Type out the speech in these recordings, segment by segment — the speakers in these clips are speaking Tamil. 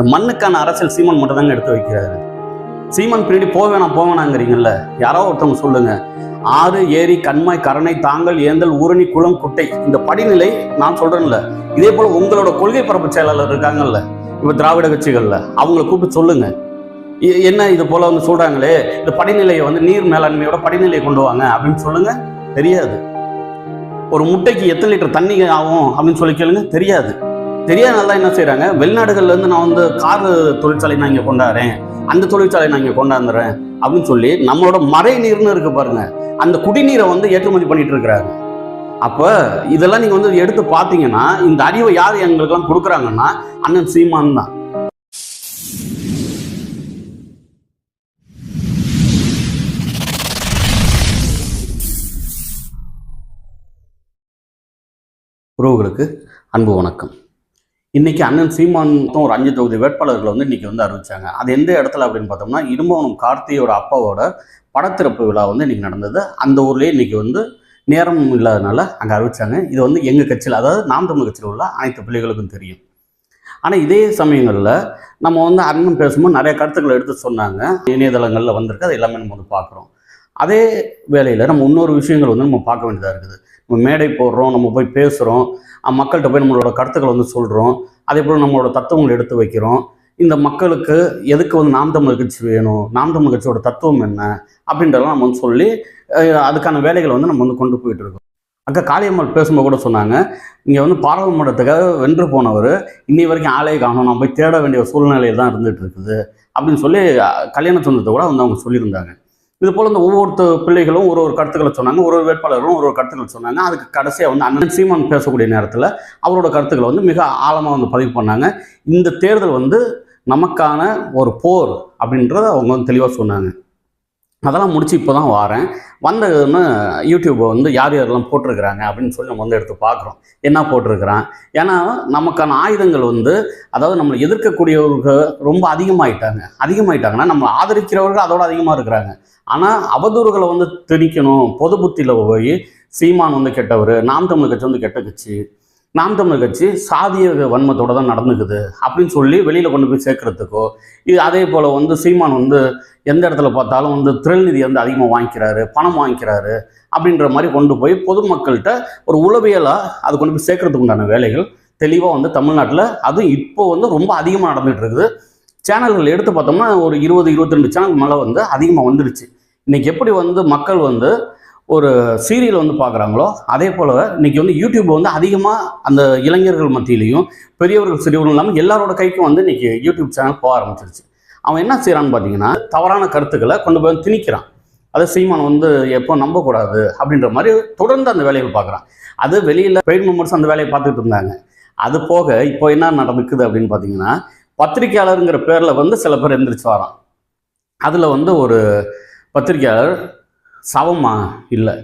இந்த மண்ணுக்கான அரசியல் சீமான் மட்டும் தாங்க எடுத்து வைக்கிறாரு. சீமான் பின்னாடி போக வேணாம் போக வேணாங்கிறீங்கல்ல? யாரோ ஒருத்தவங்க சொல்லுங்க. ஆறு ஏரி கண்மாய் கரணை தாங்கல் ஏந்தல் ஊரணி குளம் குட்டை இந்த படிநிலை நான் சொல்றேன்ல. இதே போல உங்களோட கொள்கை பரப்பு செயலாளர் இருக்காங்கல்ல இப்ப திராவிட கட்சிகள்ல அவங்கள கூப்பிட்டு சொல்லுங்க. என்ன இது போல வந்து சொல்றாங்களே? இந்த படிநிலையை வந்து நீர் மேலாண்மையோட படிநிலையை கொண்டு வாங்க அப்படின்னு சொல்லுங்க. தெரியாது. ஒரு முட்டைக்கு எத்தனை லிட்டர் தண்ணி ஆகும் அப்படின்னு சொல்லி கேளுங்க. தெரியாது. தெரியாதனால நல்லா என்ன செய்கிறாங்க வெளிநாடுகள்ல இருந்து நான் வந்து கார் தொழிற்சாலை நான் இங்க கொண்டாடுறேன். அந்த தொழிற்சாலை நான் இங்க கொண்டாந்துறேன் அப்படின்னு சொல்லி நம்மளோட மறை நீர்னு இருக்கு பாருங்க. அந்த குடிநீரை வந்து ஏற்றுமதி பண்ணிட்டு இருக்கிறாங்க அப்போ இதெல்லாம் நீங்க வந்து எடுத்து பார்த்தீங்கன்னா இந்த அறிவை யார் எங்களுக்கெல்லாம் கொடுக்குறாங்கன்னா அண்ணன் சீமான் தான். உறவுகளுக்கு அன்பு வணக்கம். இன்னைக்கு அண்ணன் சீமான் ஒரு அஞ்சு தொகுதி வேட்பாளர்களை வந்து இன்னைக்கு வந்து அறிவிச்சாங்க. அது எந்த இடத்துல அப்படின்னு பார்த்தோம்னா இரும்பவனும் கார்த்தியோட அப்பாவோட படத்திறப்பு விழா வந்து இன்னைக்கு நடந்தது. அந்த ஊர்லேயே இன்னைக்கு வந்து நேரம் இல்லாதனால அங்கே அறிவிச்சாங்க. இது வந்து எங்கள் கட்சியில் அதாவது நாம் தமிழ் கட்சியில் உள்ள அனைத்து பிள்ளைகளுக்கும் தெரியும். ஆனால் இதே சமயங்களில் நம்ம வந்து அண்ணன் பேசும்போது நிறைய கருத்துக்களை எடுத்து சொன்னாங்க. இணையதளங்களில் வந்திருக்கு அது எல்லாமே நம்ம வந்து பார்க்குறோம். அதே வேளையில் நம்ம இன்னொரு விஷயங்கள் வந்து நம்ம பார்க்க வேண்டியதாக இருக்குது. நம்ம மேடை போடுறோம் நம்ம போய் பேசுகிறோம் மக்கள்கிட்ட போய் நம்மளோட கருத்துக்களை வந்து சொல்கிறோம் அதே போல் நம்மளோட தத்துவங்களை எடுத்து வைக்கிறோம். இந்த மக்களுக்கு எதுக்கு வந்து நாம் தமிழ் கட்சி வேணும்? நாம் தமிழ் கட்சியோட தத்துவம் என்ன? அப்படின்றதெல்லாம் நம்ம வந்து சொல்லி அதுக்கான வேலைகளை வந்து நம்ம வந்து கொண்டு போயிட்டு இருக்கோம். அக்கா காளியம்மாள் பேசும்போது கூட சொன்னாங்க இங்கே வந்து பாராளுமன்றத்துக்காக வென்று போனவர் இன்னி வரைக்கும் ஆளே காணும் நான் போய் தேட வேண்டிய ஒரு சூழ்நிலையில் தான் இருந்துகிட்டு இருக்குது. அப்படின்னு சொல்லி கல்யாண சொந்தத்தை கூட வந்து அவங்க சொல்லியிருந்தாங்க. இது போல் இந்த ஒவ்வொருத்த பிள்ளைகளும் ஒரு ஒரு கருத்துக்களை சொன்னாங்க ஒரு ஒரு வேட்பாளர்களும் ஒரு ஒரு கருத்துக்களை சொன்னாங்க. அதுக்கு கடைசியாக வந்து அண்ணன் சீமான் பேசக்கூடிய நேரத்தில் அவரோட கருத்துக்களை வந்து மிக ஆழமாக வந்து பதிவு பண்ணாங்க. இந்த தேர்தல் வந்து நமக்கான ஒரு போர் அப்படின்றத அவங்க வந்து தெளிவாக சொன்னாங்க. அதெல்லாம் முடிச்சு இப்போ தான் வாரேன். வந்ததுன்னு யூடியூப்பை வந்து யார் யாரெல்லாம் போட்டிருக்கிறாங்க அப்படின்னு சொல்லி நம்ம வந்து எடுத்து பார்க்குறோம். என்ன போட்டிருக்கிறான்? ஏன்னா நமக்கான ஆயுதங்கள் வந்து அதாவது நம்மளை எதிர்க்கக்கூடியவர்கள் ரொம்ப அதிகமாகிட்டாங்க அதிகமாயிட்டாங்கன்னா நம்மளை ஆதரிக்கிறவர்கள் அதோட அதிகமாக இருக்கிறாங்க. ஆனால் அவதூறுகளை வந்து திணிக்கணும். பொது புத்தியில் போய் சீமான் வந்து கெட்டவர் நாம் தமிழ் கட்சி வந்து கெட்ட கட்சி நாம் தமிழ் கட்சி சாதிய வன்மத்தோட தான் நடந்துக்குது அப்படின்னு சொல்லி வெளியில் கொண்டு போய் சேர்க்கறதுக்கோ இது அதே போல் வந்து சீமான் வந்து எந்த இடத்துல பார்த்தாலும் வந்து திரள் நிதி வந்து அதிகமாக வாங்கிக்கிறாரு பணம் வாங்கிக்கிறாரு அப்படின்ற மாதிரி கொண்டு போய் பொதுமக்கள்கிட்ட ஒரு உளவியலாக அது கொண்டு போய் சேர்க்கறதுக்கு உண்டான வேலைகள் தெளிவாக வந்து தமிழ்நாட்டில் அதுவும் இப்போ வந்து ரொம்ப அதிகமாக நடந்துகிட்டு இருக்குது. சேனல்கள் எடுத்து பார்த்தோம்னா ஒரு இருபது இருபத்தி ரெண்டு சேனல் மேலே வந்து அதிகமாக வந்துடுச்சு. இன்னைக்கு எப்படி வந்து மக்கள் வந்து ஒரு சீரியல் வந்து பார்க்குறாங்களோ அதே போல் இன்றைக்கி வந்து யூடியூப் வந்து அதிகமாக அந்த இளைஞர்கள் மத்தியிலையும் பெரியவர்கள் சிறியவர்கள் இல்லாமல் எல்லாரோட கைக்கும் வந்து இன்றைக்கி யூடியூப் சேனல் போக ஆரம்பிச்சிருச்சு. அவன் என்ன செய்கிறான்னு பார்த்தீங்கன்னா தவறான கருத்துக்களை கொண்டு போய் திணிக்கிறான். அதை சீமான் வந்து எப்போ நம்பக்கூடாது அப்படின்ற மாதிரி தொடர்ந்து அந்த வேலைகள் பார்க்குறான். அது வெளியில் பெய்ட் மெம்பர்ஸ் அந்த வேலையை பார்த்துட்டு இருந்தாங்க. அது போக இப்போ என்ன நடந்துக்குது அப்படின்னு பார்த்தீங்கன்னா பத்திரிக்கையாளருங்கிற பேரில் வந்து சில பேர் எந்திரிச்சு வரான். அதில் வந்து ஒரு பத்திரிக்கையாளர் சவமா இல்லை.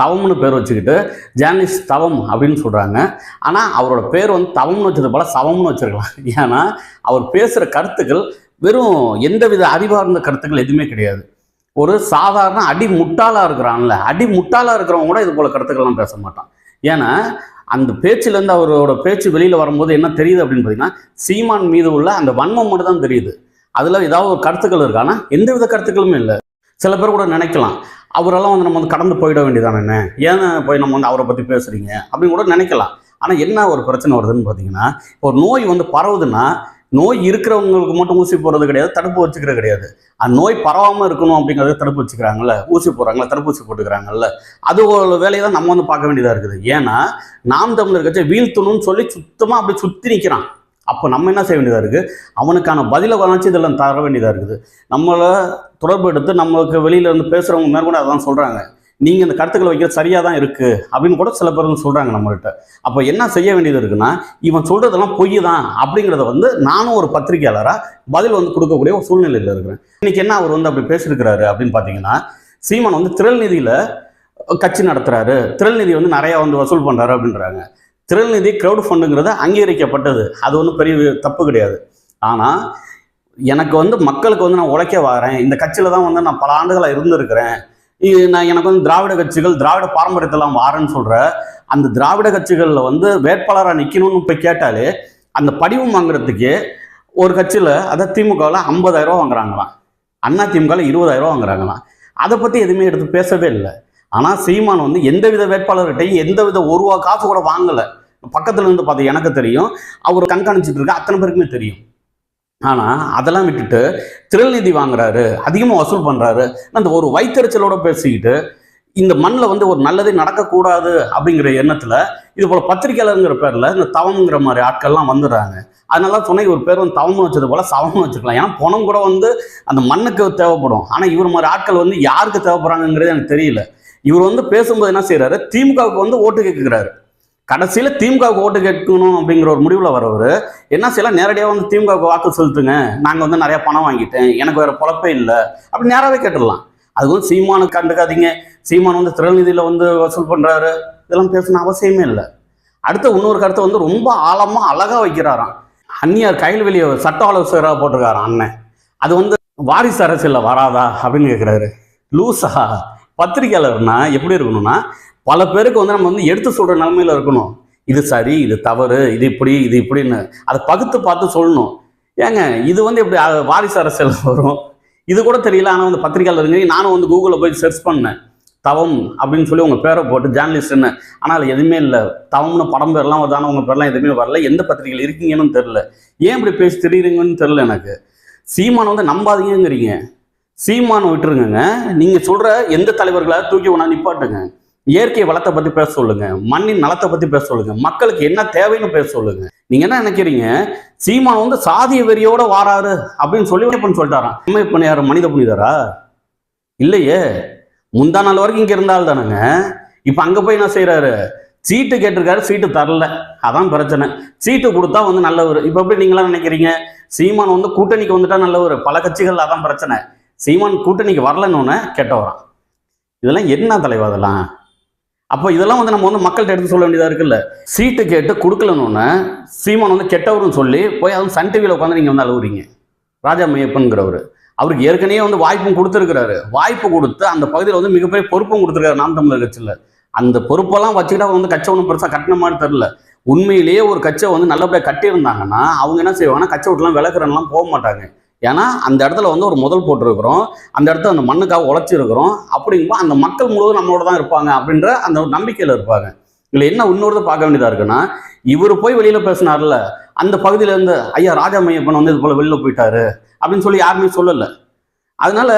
தவம்னு பேர் வச்சுக்கிட்டு ஜேர்னலிஸ்ட் தவம் அப்படின்னு சொல்கிறாங்க ஆனால் அவரோட பேர் வந்து தவம்னு வச்சது போல் சவம்னு வச்சுருக்கலாம். ஏன்னா அவர் பேசுகிற கருத்துக்கள் வெறும் எந்தவித அறிவார்ந்த கருத்துக்கள் எதுவுமே கிடையாது. ஒரு சாதாரண அடி முட்டாளாக இருக்கிறான்ல அடி முட்டாளாக இருக்கிறவங்க கூட இது போல கருத்துக்கள்லாம் பேச மாட்டான். ஏன்னா அந்த பேச்சிலேருந்து அவரோட பேச்சு வெளியில் வரும்போது என்ன தெரியுது அப்படின்னு பார்த்தீங்கன்னா சீமான் மீது உள்ள அந்த வன்மம் மட்டும் தான் தெரியுது. அதில் ஏதாவது ஒரு கருத்துக்கள் இருக்கானா எந்தவித கருத்துக்களுமே இல்லை. சில பேர் கூட நினைக்கலாம். அவரெல்லாம் வந்து நம்ம வந்து கடந்து போயிட வேண்டியதானே ஏன் போய் நம்ம வந்து அவரை பற்றி பேசுகிறீங்க அப்படின்னு கூட நினைக்கலாம். ஆனால் என்ன ஒரு பிரச்சனை வருதுன்னு பார்த்தீங்கன்னா இப்போ ஒரு நோய் வந்து பரவுதுன்னா நோய் இருக்கிறவங்களுக்கு மட்டும் ஊசி போடுறது கிடையாது தடுப்பு வச்சுக்கிறது கிடையாது. அந்த நோய் பரவாமல் இருக்கணும் அப்படிங்கிறத தடுப்பு வச்சுக்கிறாங்கல்ல ஊசி போடுறாங்களா தடுப்பூசி போட்டுக்கிறாங்கல்ல. அது ஒரு வேலையை தான் நம்ம வந்து பார்க்க வேண்டியதாக இருக்குது. ஏன்னா நாம் தமிழர் கட்சி வீழ்த்தணும்னு சொல்லி சுத்தமாக அப்படி சுற்றி நிற்கிறான் அப்போ நம்ம என்ன செய்ய வேண்டியதாக இருக்குது அவனுக்கான பதிலை வளர்ச்சி இதெல்லாம் தர வேண்டியதாக இருக்குது. நம்மளை தொடர்பு எடுத்து நம்மளுக்கு வெளியில இருந்து பேசுகிறவங்க மேற்கொண்டு அதான் சொல்கிறாங்க நீங்கள் இந்த கருத்துக்களை வைக்கிறது சரியாக தான் இருக்குது அப்படின்னு கூட சில பேர் வந்து சொல்கிறாங்க நம்மள்கிட்ட அப்போ என்ன செய்ய வேண்டியது இருக்குன்னா இவன் சொல்கிறதெல்லாம் பொய் தான் அப்படிங்கிறத வந்து நானும் ஒரு பத்திரிகையாளராக பதில் வந்து கொடுக்கக்கூடிய ஒரு சூழ்நிலையில் இருக்கிறேன். இன்றைக்கி என்ன அவர் வந்து அப்படி பேசியிருக்கிறாரு அப்படின்னு பார்த்தீங்கன்னா சீமான் வந்து திரள் நிதியில் கட்சி நடத்துகிறாரு திரள் நிதி வந்து நிறையா வந்து வசூல் பண்ணுறாரு அப்படின்றாங்க. திரள் நிதி க்ரௌட் ஃபண்டுங்கிறது அங்கீகரிக்கப்பட்டது. அது ஒன்றும் பெரிய தப்பு கிடையாது. ஆனால் எனக்கு வந்து மக்களுக்கு வந்து நான் உழைக்க வரேன். இந்த கட்சியில் தான் வந்து நான் பல ஆண்டுகளாக இருந்திருக்கிறேன். இது நான் எனக்கு வந்து திராவிட கட்சிகள் திராவிட பாரம்பரியத்தெல்லாம் வாரேன்னு சொல்கிற அந்த திராவிட கட்சிகளில் வந்து வேட்பாளராக நிற்கணும்னு போய் கேட்டாலே அந்த படிவம் வாங்குறதுக்கு ஒரு கட்சியில் அதை திமுகவில் ஐம்பதாயிரரூவா வாங்குறாங்களாம். அண்ணா திமுகவில் இருபதாயிரரூவா வாங்குறாங்களாம். அதை பற்றி எதுவுமே எடுத்து பேசவே இல்லை. ஆனால் சீமான் வந்து எந்தவித வேட்பாளர்கிட்டையும் எந்தவித ஒரு ரூபா காசு கூட வாங்கலை. பக்கத்துல இருந்து பார்த்து எனக்கு தெரியும். அவர் கண்காணிச்சிட்டு இருக்க அத்தனை பேருக்குமே தெரியும். ஆனால் அதெல்லாம் விட்டுட்டு திருநிதி வாங்குறாரு அதிகமாக வசூல் பண்ணுறாரு அந்த ஒரு வைத்தறிச்சலோட பேசிக்கிட்டு இந்த மண்ணில் வந்து ஒரு நல்லதே நடக்கக்கூடாது அப்படிங்கிற எண்ணத்தில் இது போல் பத்திரிக்கையாளருங்கிற பேரில் இந்த தவம்ங்கிற மாதிரி ஆட்கள்லாம் வந்துடுறாங்க. அதனால துணை ஒரு பேர் வந்து தவம்னு வச்சது போல் சவம்னு வச்சுக்கலாம். ஏன்னா பணம் கூட வந்து அந்த மண்ணுக்கு தேவைப்படும். ஆனால் இவர் மாதிரி ஆட்கள் வந்து யாருக்கு தேவைப்படுறாங்கங்கிறது எனக்கு தெரியல. இவர் வந்து பேசும்போது என்ன செய்யறாரு திமுகவுக்கு வந்து ஓட்டு கேட்குறாரு கடைசியில் திமுகவுக்கு ஓட்டு கேட்கணும் அப்படிங்கிற ஒரு முடிவில் வரவர் என்ன செய்யலாம்? நேரடியாக வந்து திமுகவுக்கு வாக்கு செலுத்துங்க. நாங்கள் வந்து நிறைய பணம் வாங்கிட்டேன். எனக்கு வேற பொழப்பே இல்லை. அப்படி நேராகவே கேட்டுடலாம். அது வந்து சீமானு கண்டுக்காதீங்க. சீமான் வந்து திறநிதியில் வந்து வசூல் பண்ணுறாரு இதெல்லாம் பேசணும் அவசியமே இல்லை. அடுத்த இன்னொரு கருத்தை வந்து ரொம்ப ஆழமாக அழகாக வைக்கிறாராம். அந்நியார் கையில் வெளியே சட்ட ஆலோசகராக போட்டிருக்காரு அண்ணன். அது வந்து வாரிசு அரசியலில் வராதா அப்படின்னு கேட்குறாரு லூசா. பத்திரிகையாளர்னா எப்படி இருக்கணும்னா பல பேருக்கு வந்து நம்ம வந்து எடுத்து சொல்கிற நிலமையில இருக்கணும். இது சரி இது தவறு இது இப்படி இது இப்படின்னு. அதை பகுத்து பார்த்து சொல்லணும். ஏங்க இது வந்து எப்படி வாரிசு அரசியல் வரும்? இது கூட தெரியல. ஆனால் வந்து பத்திரிகையாளருங்க நானும் வந்து கூகுளில் போய் சர்ச் பண்ணேன். தவம் அப்படின்னு சொல்லி உங்கள் பேரை போட்டு ஜேர்னலிஸ்ட்னு ஆனால் அது எதுவுமே இல்லை. தவம்னு படம் பேர்லாம் வருதான உங்கள் பேர்லாம் எதுவுமே வரல. எந்த பத்திரிகையில் இருக்கீங்கன்னு தெரில ஏன் இப்படி பேசி தெரியுறீங்கன்னு தெரில எனக்கு. சீமானை வந்து நம்பாதீங்கங்கிறீங்க. சீமானை விட்டுருங்க நீங்கள் சொல்கிற எந்த தலைவர்களை தூக்கி ஒன்றா நிப்பாட்டுங்க. இயற்கை வளத்தை பற்றி பேச சொல்லுங்க. மண்ணின் நலத்தை பற்றி பேச சொல்லுங்க. மக்களுக்கு என்ன தேவைன்னு பேச சொல்லுங்க. நீங்க என்ன நினைக்கிறீங்க? சீமான் வந்து சாதிய வெறியோட வாராரு அப்படின்னு சொல்லி பண்ண சொல்லிட்டாராம். அம்மை பண்ணியாரு மனித புனிதரா? இல்லையே. முந்தா நாள் வரைக்கும் இங்க இருந்தால் தானுங்க. இப்ப அங்க போய் என்ன செய்யறாரு சீட்டு கேட்டிருக்காரு சீட்டு தரல. அதான் பிரச்சனை. சீட்டு கொடுத்தா வந்து நல்லவர். இப்ப எப்படி நீங்களாம் நினைக்கிறீங்க? சீமான் வந்து கூட்டணிக்கு வந்துட்டா நல்லவர். பல கட்சிகள் அதான் பிரச்சனை. சீமான் கூட்டணிக்கு வரலன்னு கெட்டவரான் இதெல்லாம் என்ன தலைவா அதெல்லாம் அப்போ இதெல்லாம் வந்து நம்ம வந்து மக்கள்கிட்ட எடுத்து சொல்ல வேண்டியதாக இருக்குல்ல? சீட்டு கேட்டு கொடுக்கலன்னு சீமான் வந்து கெட்டவர்னு சொல்லி போய் அதுவும் சன் டிவியில் உட்காந்து நீங்கள் வந்து அழுகுறீங்க ராஜா மையப்பன்கிறவர் அவருக்கு ஏற்கனவே வந்து வாய்ப்பும் கொடுத்துருக்கிறாரு. வாய்ப்பு கொடுத்து அந்த பகுதியில் வந்து மிகப்பெரிய பொறுப்பும் கொடுத்துருக்காரு நாம் தமிழர் கட்சியில். அந்த பொறுப்பெல்லாம் வச்சுக்கிட்டு அவங்க வந்து கட்சி ஒன்றும் பெருசாக கட்டின மாதிரி தெரில உண்மையிலேயே ஒரு கட்சியை வந்து நல்லபடியாக கட்டியிருந்தாங்கன்னா அவங்க என்ன செய்வாங்கன்னா கட்சி விட்டுலாம் விளக்குறலாம் போக மாட்டாங்க. ஏன்னா அந்த இடத்துல வந்து ஒரு முதல் போட்டிருக்கிறோம். அந்த இடத்துல அந்த மண்ணுக்காக உழைச்சிருக்கிறோம். அப்படிங்கும்போது அந்த மக்கள் முழுவதும் நம்மளோட தான் இருப்பாங்க அப்படின்ற அந்த ஒரு நம்பிக்கையில் இருப்பாங்க. இதில் என்ன இன்னொரு பார்க்க வேண்டியதாக இருக்குன்னா இவர் போய் வெளியில் பேசினார்ல அந்த பகுதியிலேருந்து ஐயா ராஜா மையப்பன் வந்து இது போல் வெளியில் போயிட்டாரு. அப்படின்னு சொல்லி யாருமே சொல்லலை. அதனால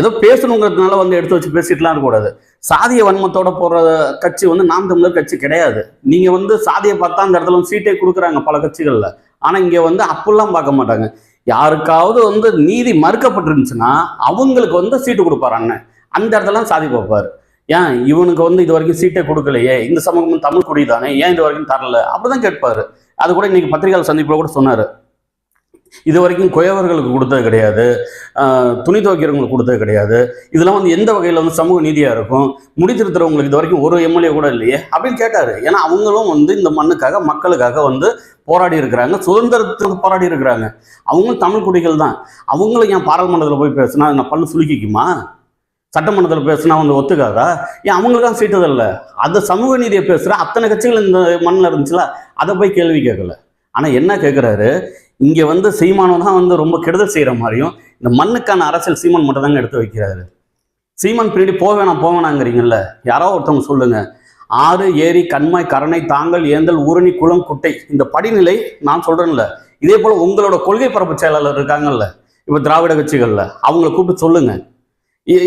ஏதோ பேசணுங்கிறதுனால வந்து எடுத்து வச்சு பேசிட்டுலாம் இருக்கக்கூடாது சாதிய வன்மத்தோட போடுற கட்சி வந்து நாம் தமிழர் கட்சி கிடையாது. நீங்கள் வந்து சாதியை பார்த்தா அந்த இடத்துல சீட்டே கொடுக்குறாங்க பல கட்சிகளில். ஆனால் இங்கே வந்து அப்படிலாம் பார்க்க மாட்டாங்க. யாருக்காவது வந்து நீதி மறுக்கப்பட்டிருந்துச்சுன்னா அவங்களுக்கு வந்து சீட்டு கொடுப்பாரு அண்ணன். அந்த இடத்துல சாதி பார்ப்பார் ஏன்? இவனுக்கு வந்து இது வரைக்கும் சீட்டே கொடுக்கலையே. இந்த சமூகம் தமிழ் குடி தானே ஏன் இது வரைக்கும் தரல? அப்படிதான் கேட்பாரு. அது கூட இன்னைக்கு பத்திரிகையாளர் சந்திப்பில் கூட சொன்னாரு. இது வரைக்கும் குயவர்களுக்கு கொடுத்தது கிடையாது. துணி துவைக்கிறவங்களுக்கு கொடுத்தது கிடையாது. இதெல்லாம் வந்து எந்த வகையில் வந்து சமூக நீதியாக இருக்கும்? முடி திருத்துறவங்களுக்கு இது வரைக்கும் ஒரு எம்எல்ஏ கூட இல்லையே அப்படின்னு கேட்டார். ஏன்னா அவங்களும் வந்து இந்த மண்ணுக்காக மக்களுக்காக வந்து போராடி இருக்கிறாங்க. சுதந்திரத்துக்கு போராடி இருக்கிறாங்க. அவங்களும் தமிழ் குடிகள் தான். அவங்களும் ஏன் பாராளுமன்றத்தில் போய் பேசினா நான் பல்லு சுலுக்கிக்குமா? சட்டமன்றத்தில் பேசினா வந்து ஒத்துக்காதா? ஏன் அவங்களுக்காக சீட்டது அந்த சமூக நீதியை பேசுகிற அத்தனை கட்சிகள் இந்த மண்ணில் இருந்துச்சுல அதை போய் கேள்வி கேட்கல. ஆனால் என்ன கேட்குறாரு இங்கே வந்து சீமானம் தான் வந்து ரொம்ப கெடுதல் செய்கிற மாதிரியும் இந்த மண்ணுக்கான அரசியல் சீமான் மட்டும் தாங்க எடுத்து வைக்கிறாரு. சீமான் பின்னாடி போக வேணாம் போக யாரோ ஒருத்தவங்க சொல்லுங்க. ஆறு ஏரி கண்மாய் கரணை தாங்கல் ஏந்தல் ஊரணி குளம் குட்டை இந்த படிநிலை நான் சொல்கிறேன்ல இதே போல் உங்களோட கொள்கை பரப்பு செயலாளர் இருக்காங்கல்ல இப்போ திராவிட கட்சிகளில் அவங்கள கூப்பிட்டு சொல்லுங்க.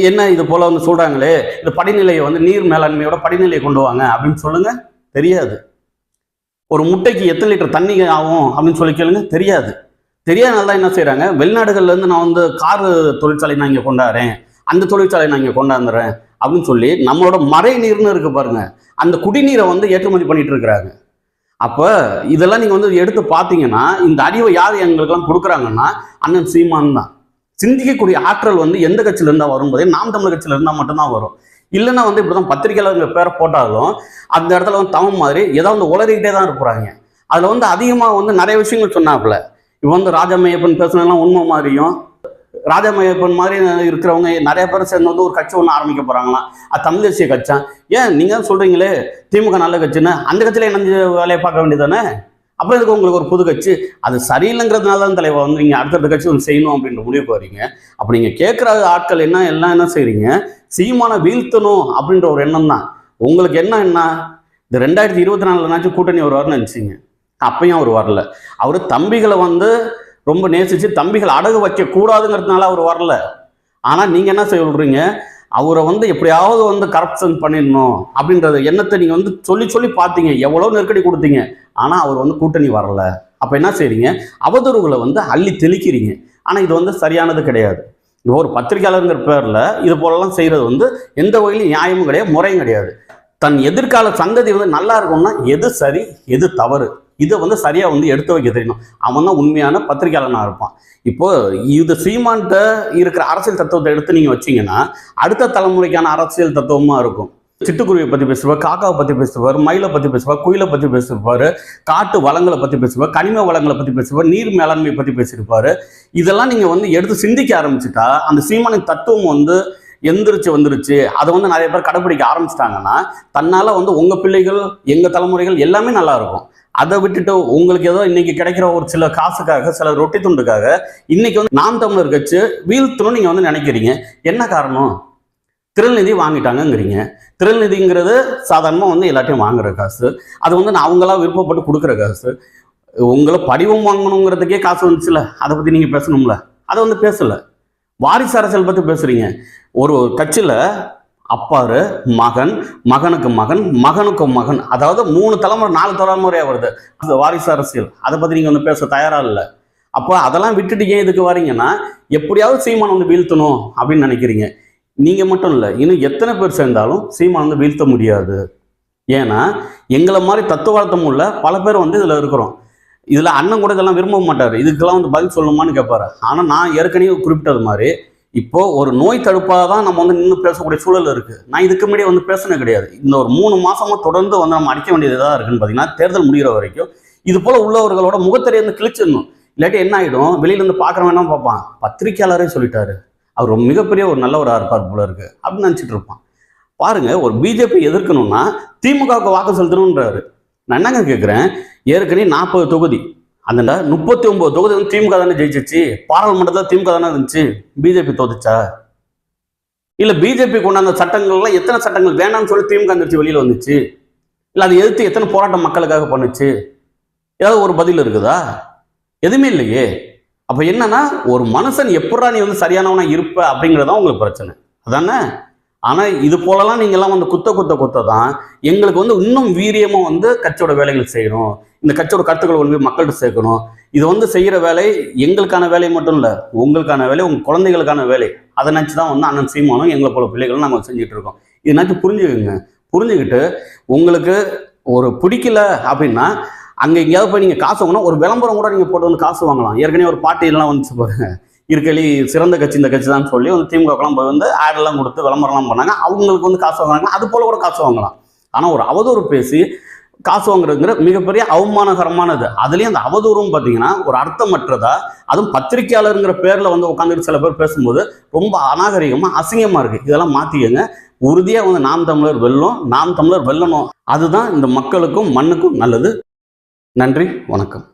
என்ன இது போல் வந்து சொல்கிறாங்களே இந்த படிநிலையை வந்து நீர் மேலாண்மையோட படிநிலையை கொண்டு வாங்க அப்படின்னு சொல்லுங்க. தெரியாது. ஒரு முட்டைக்கு எத்தனை லிட்டர் தண்ணி ஆகும் அப்படின்னு சொல்லி கேளுங்க. தெரியாது. தெரியாதனால தான் என்ன செய்கிறாங்க வெளிநாடுகள்லேருந்து நான் வந்து கார் தொழிற்சாலை நான் இங்கே கொண்டாடுறேன். அந்த தொழிற்சாலை நான் இங்கே கொண்டாந்துறேன் அப்படின்னு சொல்லி நம்மளோட மறை நீர்னு இருக்கு பாருங்க. அந்த குடிநீரை வந்து ஏற்றுமதி பண்ணிட்டு இருக்கிறாங்க. அப்போ இதெல்லாம் நீங்கள் வந்து எடுத்து பார்த்தீங்கன்னா இந்த அறிவை யார் எங்களுக்கெல்லாம் கொடுக்குறாங்கன்னா அண்ணன் சீமான் தான். சிந்திக்கக்கூடிய ஆற்றல் வந்து எந்த கட்சியில இருந்தா வரும் நாம் தமிழ் கட்சியில இருந்தால் மட்டும்தான் வரும். இல்லைன்னா வந்து இப்படிதான் பத்திரிகையாளர்கள் பேரை போட்டாலும் அந்த இடத்துல வந்து தவம் மாதிரி ஏதாவது உளறிக்கிட்டே தான் இருக்கிறாங்க அதில் வந்து அதிகமாக வந்து நிறைய விஷயங்கள் சொன்னாப்புல. இப்போ வந்து ராஜமையப்பன் பேசுனதெல்லாம் உண்மை மாதிரியும் ராஜமையப்பன் மாதிரி இருக்கிறவங்க நிறைய பேர் சேர்ந்து வந்து ஒரு கட்சி ஒன்று ஆரம்பிக்க போகிறாங்களாம் அது தமிழ் தேசிய கட்சா ஏன் நீங்கள் தான் சொல்கிறீங்களே திமுக நல்ல கட்சின்னு அந்த கட்சியில் இணைஞ்சு வேலையை பார்க்க வேண்டியதானே அப்புறம் இதுக்கு உங்களுக்கு ஒரு புது கட்சி. அது சரியில்லைங்கிறதுனால தான் தலைவர் வந்து நீங்கள் அடுத்தடுத்த கட்சி ஒன்று செய்யணும் அப்படின்ற முடிவுக்கு வரீங்க அப்போ நீங்கள் கேட்குற ஆட்கள் என்ன எல்லாம் என்ன செய்கிறீங்க சீமானை வீழ்த்தணும் அப்படின்ற ஒரு எண்ணம் தான் உங்களுக்கு என்ன என்ன இந்த ரெண்டாயிரத்தி இருபத்தி நாலுலனாச்சும் கூட்டணி வருவார்னு நினச்சிங்க. அப்பயும் அவர் வரல. அவர் தம்பிகளை வந்து ரொம்ப நேசித்து தம்பிகள் அடகு வைக்கக்கூடாதுங்கிறதுனால அவர் வரல. ஆனால் நீங்கள் என்ன சொல்கிறீங்க அவரை வந்து எப்படியாவது வந்து கரப்ஷன் பண்ணிடணும் அப்படின்றது எண்ணத்தை நீங்கள் வந்து சொல்லி சொல்லி பார்த்தீங்க. எவ்வளோ நெருக்கடி கொடுத்தீங்க. ஆனால் அவர் வந்து கூட்டணி வரல. அப்போ என்ன செய்கிறீங்க அவதூறுகளை வந்து அள்ளி தெளிக்கிறீங்க. ஆனால் இது வந்து சரியானது கிடையாது. இப்போ ஒரு பத்திரிகையாளருங்கிற பேரில் இது போலலாம் செய்கிறது வந்து எந்த வகையிலும் நியாயமும் கிடையாது முறையும் கிடையாது. தன் எதிர்கால சங்கதி வந்து நல்லா இருக்கும்னா எது சரி எது தவறு? இதை வந்து சரியாக வந்து எடுத்து வைக்க தெரியணும் அவன் தான் உண்மையான பத்திரிகையாளனாக இருப்பான். இப்போ இது சீமான்கிட்ட இருக்கிற அரசியல் தத்துவத்தை எடுத்து நீங்கள் வச்சீங்கன்னா அடுத்த தலைமுறைக்கான அரசியல் தத்துவமாக இருக்கும். சிட்டுக்குருவியை பற்றி பேசுவார் காக்காவை பற்றி பேசுவார் மயிலை பற்றி பேசுவார் குயிலை பற்றி பேசியிருப்பார் காட்டு வளங்களை பற்றி பேசுவார் கனிம வளங்களை பற்றி பேசுவார் நீர் மேலாண்மை பற்றி பேசியிருப்பார். இதெல்லாம் நீங்கள் வந்து எடுத்து சிந்திக்க ஆரம்பிச்சுட்டா அந்த சீமானின் தத்துவம் வந்து எந்திரிச்சு வந்துருச்சு. அதை வந்து நிறைய பேர் கடைப்பிடிக்க ஆரம்பிச்சிட்டாங்கன்னா தன்னால் வந்து உங்கள் பிள்ளைகள் எங்கள் தலைமுறைகள் எல்லாமே நல்லாயிருக்கும் அதை விட்டுட்டு உங்களுக்கு ஏதோ இன்னைக்கு கிடைக்கிற ஒரு சில காசுக்காக சில ரொட்டி துண்டுக்காக இன்னைக்கு வந்து நாம் தமிழர் கட்சி வீழ்த்தணும்னு நீங்க வந்து நினைக்கிறீங்க. என்ன காரணம்? திருநிதி வாங்கிட்டாங்கங்கிறீங்க. திருநிதிங்கிறது சாதாரணமாக வந்து எல்லாத்தையும் வாங்குற காசு. அது வந்து நான் அவங்களா விருப்பப்பட்டு கொடுக்குற காசு. உங்களை படிவம் வாங்கணுங்கிறதுக்கே காசு வந்துச்சுல. அதை பற்றி நீங்கள் பேசணும்ல. அதை வந்து பேசலை. வாரிசு அரசியல் பற்றி பேசுகிறீங்க ஒரு கட்சியில் அப்பாரு மகன் மகனுக்கு மகன் மகனுக்கு மகன். அதாவது மூணு தலைமுறை நாலு தலைமுறையாக வருது. அந்த வாரிசு அரசியல். அதை பற்றி நீங்கள் வந்து பேச தயாராக இல்லை. அப்போ அதெல்லாம் விட்டுட்டு ஏன் இதுக்கு வரீங்கன்னா எப்படியாவது சீமான் வந்து வீழ்த்தணும் அப்படின்னு நினைக்கிறீங்க. நீங்கள் மட்டும் இல்லை இன்னும் எத்தனை பேர் சேர்ந்தாலும் சீமான் வந்து வீழ்த்த முடியாது. ஏன்னா எங்களை மாதிரி தத்துவார்த்தம் உள்ள பல பேர் வந்து இதில் இருக்கிறோம். இதில் அண்ணன் கூட இதெல்லாம் விரும்ப மாட்டார். இதுக்கெல்லாம் வந்து பதில் சொல்லணுமான்னு கேட்பாரு ஆனால் நான் ஏற்கனவே குறிப்பிட்டது மாதிரி இப்போ ஒரு நோய் தடுப்பாக தான் நம்ம வந்து நின்று பேசக்கூடிய சூழல் இருக்கு. நான் இதுக்கு முன்னாடி வந்து பேசினது கிடையாது. இந்த ஒரு மூணு மாசமா தொடர்ந்து வந்து நம்ம அடிக்க வேண்டியது எதாக இருக்குன்னு பார்த்தீங்கன்னா தேர்தல் முடிகிற வரைக்கும் இது போல உள்ளவர்களோட முகத்திரையை வந்து கிழிச்சிடணும். இல்லாட்டி என்ன ஆகிடும் வெளியில இருந்து பார்க்குற வேணாம் பார்ப்பான்? பத்திரிக்கையாளரே சொல்லிட்டாரு. அவர் ஒரு மிகப்பெரிய ஒரு நல்லவராக போல இருக்கு அப்படின்னு நினச்சிட்டு இருப்பான். பாருங்க ஒரு பிஜேபி எதிர்க்கணும்னா திமுகவுக்கு வாக்கு செலுத்தணுன்றாரு நான் என்னங்க கேட்குறேன் ஏற்கனவே நாற்பது தொகுதி அந்த முப்பத்தி ஒன்பது தொகுதி வந்து திமுக தானே ஜெயிச்சிச்சு? பாராளுமன்றத்தில் திமுக தானே இருந்துச்சு. பிஜேபி தோத்துச்சா? இல்ல பிஜேபி கொண்டாந்த சட்டங்கள்லாம் எத்தனை சட்டங்கள் வேணாம்னு சொல்லி திமுக வந்துருச்சு வெளியில வந்துச்சு? இல்ல அதை எதிர்த்து எத்தனை போராட்டம் மக்களுக்காக பண்ணுச்சு? ஏதாவது ஒரு பதில் இருக்குதா? எதுவுமே இல்லையே. அப்ப என்னன்னா ஒரு மனுஷன் எப்படா நீ வந்து சரியானவனா இருப்ப அப்படிங்கறதான் உங்களுக்கு பிரச்சனை. அதானே? ஆனால் இது போலலாம் நீங்கள்லாம் வந்து குத்த குத்த குத்த தான் எங்களுக்கு வந்து இன்னும் வீரியமாக வந்து கட்சியோட வேலைகள் செய்யணும். இந்த கட்சியோட கருத்துக்களை கொண்டு போய் மக்கள்கிட்ட சேர்க்கணும். இது வந்து செய்கிற வேலை எங்களுக்கான வேலை மட்டும் இல்லை உங்களுக்கான வேலை உங்கள் குழந்தைகளுக்கான வேலை. அதை நினச்சி தான் வந்து அண்ணன் சீமானும் எங்களை போல பிள்ளைகளும் நாங்கள் செஞ்சுட்டு இருக்கோம். இது நினச்சி புரிஞ்சுக்கோங்க. புரிஞ்சுக்கிட்டு உங்களுக்கு ஒரு பிடிக்கல அப்படின்னா அங்கே எங்கேயாவது போய் நீங்கள் காசு வாங்கினா ஒரு விளம்பரம் கூட நீங்கள் போட்டு வந்து காசு வாங்கலாம். ஏற்கனவே ஒரு பாட்டியெல்லாம் வந்துச்சு பாருங்க. இருக்கலி சிறந்த கட்சி இந்த கட்சி தான் சொல்லி வந்து திமுகலாம் போய் வந்து ஆடெல்லாம் கொடுத்து விளம்பரம்லாம் பண்ணாங்க. அவங்களுக்கு வந்து காசு வாங்குறாங்க. அது போல கூட காசு வாங்கலாம். ஆனால் ஒரு அவதூறு பேசி காசு வாங்குறதுங்கிற மிகப்பெரிய அவமானகரமானது. அதுலேயும் அந்த அவதூறும் பார்த்தீங்கன்னா ஒரு அர்த்தமற்றதா அதுவும் பத்திரிக்கையாளருங்கிற பேரில் வந்து உட்காந்துட்டு சில பேர் பேசும்போது ரொம்ப அநாகரிகமாக அசிங்கமாக இருக்குது இதெல்லாம் மாற்றிக்கங்க உறுதியாக வந்து நாம் தமிழர் வெல்லும் நாம் தமிழர் வெல்லணும். அதுதான் இந்த மக்களுக்கும் மண்ணுக்கும் நல்லது. நன்றி வணக்கம்.